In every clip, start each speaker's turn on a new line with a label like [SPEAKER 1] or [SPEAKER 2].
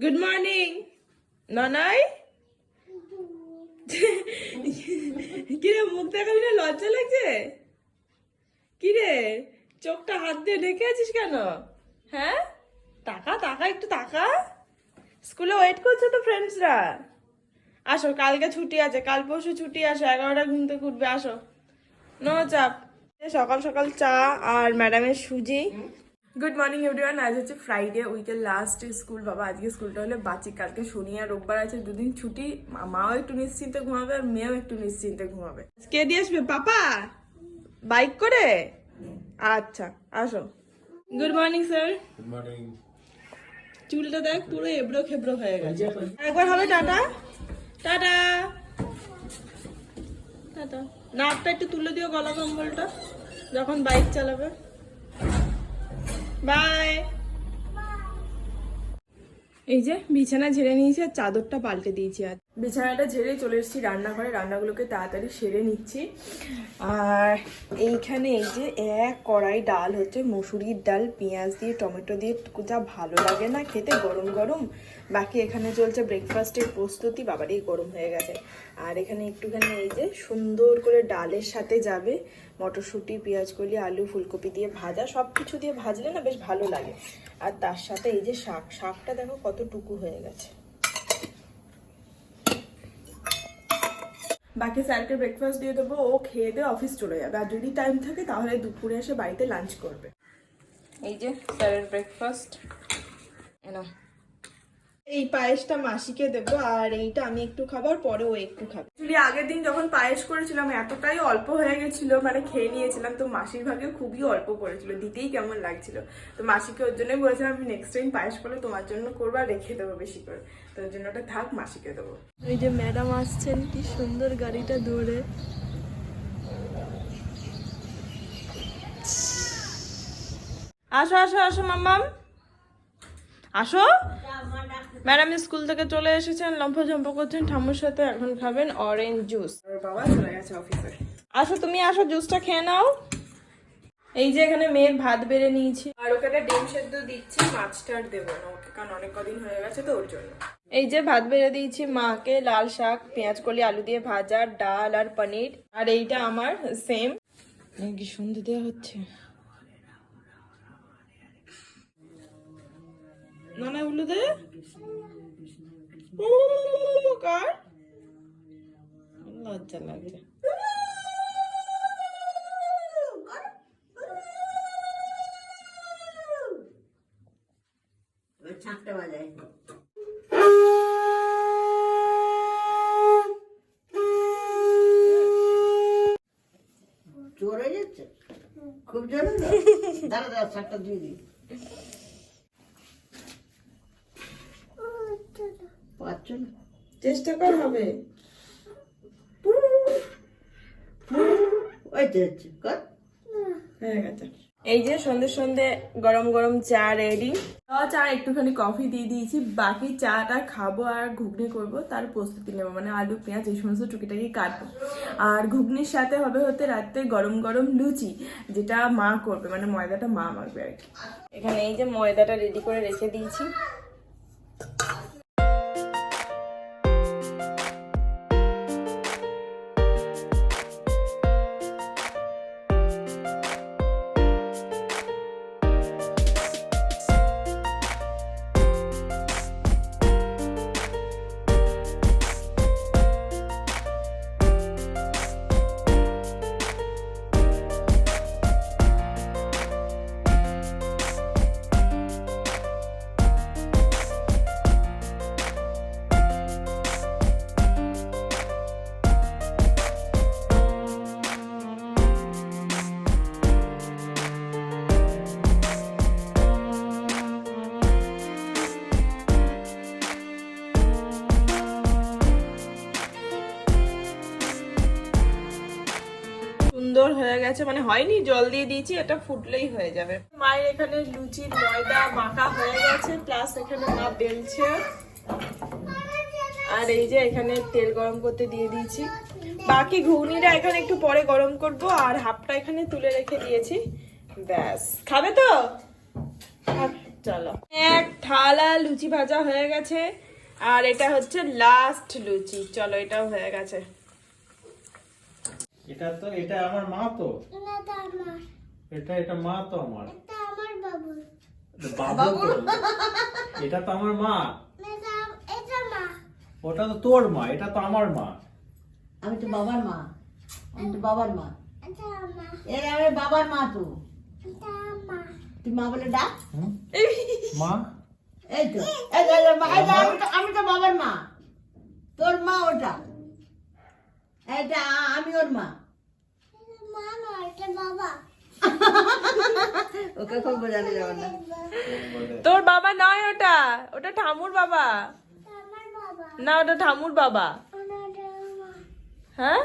[SPEAKER 1] Good morning ননয় কিরে, মুখ দেখাবি না? লজ্জা লাগছে? কিরে, চোখটা হাত দিয়ে ঢেকে আছিস কেন? হ্যাঁ? টাকা টাকা একটু টাকা স্কুলে ওয়েট করছে তো ফ্রেন্ডসরা আসো, কালকে ছুটি আছে, কাল পরশু ছুটি, আসো এগারোটা ঘুম থেকে উঠবে, আসো। নো চাপ। সকাল সকাল চা আর ম্যাডামের সুজি। গুড মর্নিং এভরিওয়ান আজ হচ্ছে ফ্রাইডে উইকের লাস্ট স্কুল বাবা আজকে স্কুলটা হলে বাচ্চি কালকে শনি আর রোববার আছে দুদিন ছুটি। মা- মাও একটু নিশ্চিন্তে ঘুমাবে আর মেয়েও একটু নিশ্চিন্তে ঘুমাবে। কে দিয়ে আসবে পাপা? বাইক করে? আচ্ছা আসো। Good morning sir
[SPEAKER 2] good morning
[SPEAKER 1] চুলটা দেখ পুরো এবড়ো খেবড়ো হয়ে গেছে। একবার হবে টাটা? টাটা। টাটা। নাকটা একটু তুলে দিও গলা কম্বলটা যখন বাইক চালাবে। বাই এই যে বিছানা ঝেড়ে নিয়েছি আর চাদরটা পাল্টে দিয়েছি আর বিছানাটা ঝেড়ে চলে এসেছি রান্নাঘরে, রান্নাগুলোকে তাড়াতাড়ি সেরে নিচ্ছি। আর এইখানে এই যে এক কড়াই ডাল হচ্ছে, মুসুরির ডাল, পেঁয়াজ দিয়ে, টমেটো দিয়ে যা ভালো লাগে না খেতে, গরম গরম। বাকি এখানে চলছে ব্রেকফাস্টের প্রস্তুতি, বাবারই গরম হয়ে গেছে। আর এখানে একটুখানি এই যে সুন্দর করে ডালের সাথে যাবে মটরশুঁটি পেঁয়াজ কলি আলু, ফুলকপি দিয়ে ভাজা সব কিছু দিয়ে ভাজলে না বেশ ভালো লাগে। আর তার সাথে এই যে শাক, শাকটা দেখো কতটুকু হয়ে গেছে। বাকি স্যারকে ব্রেকফাস্ট দিয়ে দেবো, ও খেয়ে দিয়ে অফিস চলে যাবে। আর যদি টাইম থাকে, তাহলে দুপুরে এসে বাড়িতে লাঞ্চ করবে। এই যে স্যারের ব্রেকফাস্ট এনা এই পায়েসটা মাসিকে দেবো আর এইটা আমি একটু খাবার পরে ও একটু খাবে। অ্যাকচুয়ালি আগের দিন যখন পায়েস করেছিলাম এতটাই অল্প হয়ে গেছিল মানে খেয়ে নিয়েছিলাম তো মাসির ভাগে খুবই অল্প পড়েছিল দিতেই কেমন লাগছিল। তো মাসিকে ওর জন্যই বলেছিলাম আমি নেক্সট টাইম পায়েস করলে তোমার জন্য করব আর রেখে দেবো বেশি করে। তো ওর জন্য ওটা থাক মাসিকে দেবো। ওই যে ম্যাডাম আসছেন কি সুন্দর গাড়িটা দৌড়ে। আসো আসো আসো মাম্মাম। আসো। ম্যাডাম স্কুল থেকে চলে এসেছেন লম্ফ ঝম্প করছেন ঠাম্মুর সাথে এখন খাবেন অরেঞ্জ জুস বাবা চলে গেছে অফিসে আসো তুমি আসো জুসটা খেয়ে নাও। এই যে এখানে মেয়ের ভাত বেড়ে নিয়েছি। আর ওকে একটা ডিম সেদ্ধ দিচ্ছি মাছটা আর দেবো না ওকে কারণ অনেক কদিন হয়ে গেছে তো ওর জন্য। এই যে ভাত বেড়ে দিয়েছি মাকে লাল শাক পেঁয়াজ কলি আলু দিয়ে ভাজা ডাল আর পনির। আর এইটা আমার সেম কি সুন্দর দেওয়া হচ্ছে? না না উল্লু দে। কার? লজ্জা লাগে
[SPEAKER 3] ছাঁকটা যাচ্ছে? খুব জোর? দাঁড়া দাঁড়া ছাঁকটা দিয়ে দিই পাচ্ছ না
[SPEAKER 1] চেষ্টা কর হবে। হয়ে এই যে সন্ধে সন্ধে গরম গরম চা রেডি চা একটুখানি কফি দিয়ে দিয়েছি বাকি চাটা খাব আর ঘুগনি করব তার প্রস্তুতি নেব মানে আলু পেঁয়াজ এই সমস্ত টুকিটাকি কাটবো। আর ঘুগনির সাথে হবে হতে রাত্রে গরম গরম লুচি যেটা মা করবে মানে ময়দাটা মা মাখবে আর কি। এখানে এই যে ময়দাটা রেডি করে রেখে দিয়েছি। গেছে মানে হয়নি, জল দিয়ে দিয়েছি, এটা ফুটলেই হয়ে যাবে। মায়ের এখানে লুচির ময়দা মাখা হয়ে গেছে প্লাস এখানে মা বেলছে। আর এই যে এখানে তেল গরম করতে দিয়ে দিয়েছি। বাকি ঘুগনিটা এখানে একটু পরে গরম করব, আর হাফটা এখানে তুলে রেখে দিয়েছি। ব্যাস। খাবে তো? চলো। এক থালা লুচি ভাজা হয়ে গেছে, আর এটা হচ্ছে লাস্ট লুচি। চলো, এটাও হয়ে গেছে।
[SPEAKER 2] এটা তো এটা আমার মা তো।
[SPEAKER 4] না এটা আমার।
[SPEAKER 2] এটা এটা মা তো আমার।
[SPEAKER 4] এটা আমার বাবু।
[SPEAKER 2] বাবু তো। এটা তো আমার মা।
[SPEAKER 4] এটা এটা মা।
[SPEAKER 2] ওটা তো তোর মা এটা তো আমার মা।
[SPEAKER 3] আমি তো বাবার মা। আমি তো বাবার মা।
[SPEAKER 4] এটা
[SPEAKER 3] এর আমি বাবার মা তো।
[SPEAKER 4] এটা
[SPEAKER 3] তুই মা বলে ডাক।
[SPEAKER 2] মা?
[SPEAKER 3] এই মা- তো আমি তো বাবার মা। তোর মা ওটা। এটা আমি ওর মা।
[SPEAKER 4] মা নয় এটা বাবা।
[SPEAKER 3] ওকে খুব বোঝানো যাবে না।
[SPEAKER 1] তোর বাবা নয় ওটা। ওটা ঠামুর বাবা। না ওটা ঠামুর বাবা। হ্যাঁ?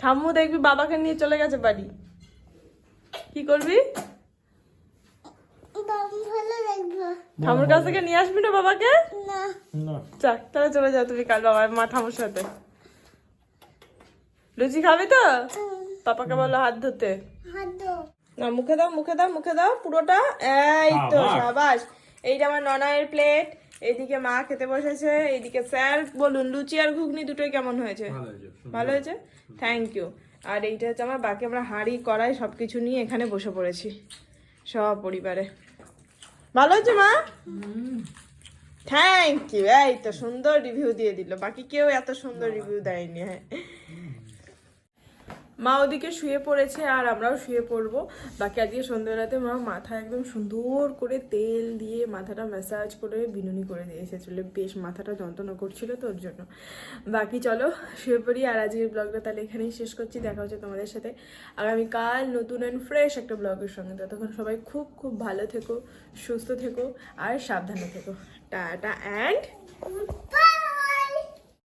[SPEAKER 1] ঠাম্মু দেখবি বাবাকে নিয়ে চলে গেছে বাড়ি। কি করবি? ঠামুর কাছ থেকে নিয়ে আসবি না বাবাকে?
[SPEAKER 4] না।
[SPEAKER 1] যাক তাহলে চলে যাও তুমি কাল বাবা মা ঠামুর সাথে। লুচি খাবি তো? পাপাকে বলো হাত ধুতে না মুখে দাও মুখে দাও মুখে দাও পুরোটা। এই তো
[SPEAKER 2] সাবাস।
[SPEAKER 1] এইটা আমার ননায়ের প্লেট এইদিকে মা খেতে বসেছে এইদিকে স্যার। বলুন লুচি আর ঘুগনি দুটোই কেমন হয়েছে?
[SPEAKER 2] ভালো হয়েছে
[SPEAKER 1] ভালো হয়েছে? থ্যাংক ইউ আর এইটা হচ্ছে আমার বাকি আমরা হাঁড়ি কড়াই সব কিছু নিয়ে এখানে বসে পড়েছি সব পরিবারে। ভালো হয়েছে মা? থ্যাংক ইউ এই তো সুন্দর রিভিউ দিয়ে দিল। বাকি কেউ এত সুন্দর রিভিউ দেয়নি হ্যাঁ। মা ওদিকে শুয়ে পড়েছে আর আমরাও শুয়ে পড়ব। বাকি আজকে সন্ধ্যাবেলাতে মা মাথা একদম সুন্দর করে তেল দিয়ে মাথাটা ম্যাসাজ করে বিনুনি করে দিয়ে এসেছিল। বেশ মাথাটা যন্ত্রণা করছিল তো ওর জন্য। বাকি চলো, শুয়ে পড়ি আর আজকের ব্লগটা তাহলে এখানেই শেষ করছি। দেখা হচ্ছে তোমাদের সাথে আগামীকাল নতুন অ্যান্ড ফ্রেশ একটা ব্লগের সঙ্গে। ততক্ষণ সবাই খুব খুব ভালো থেকো, সুস্থ থেকো আর সাবধানে থেকো। Tata and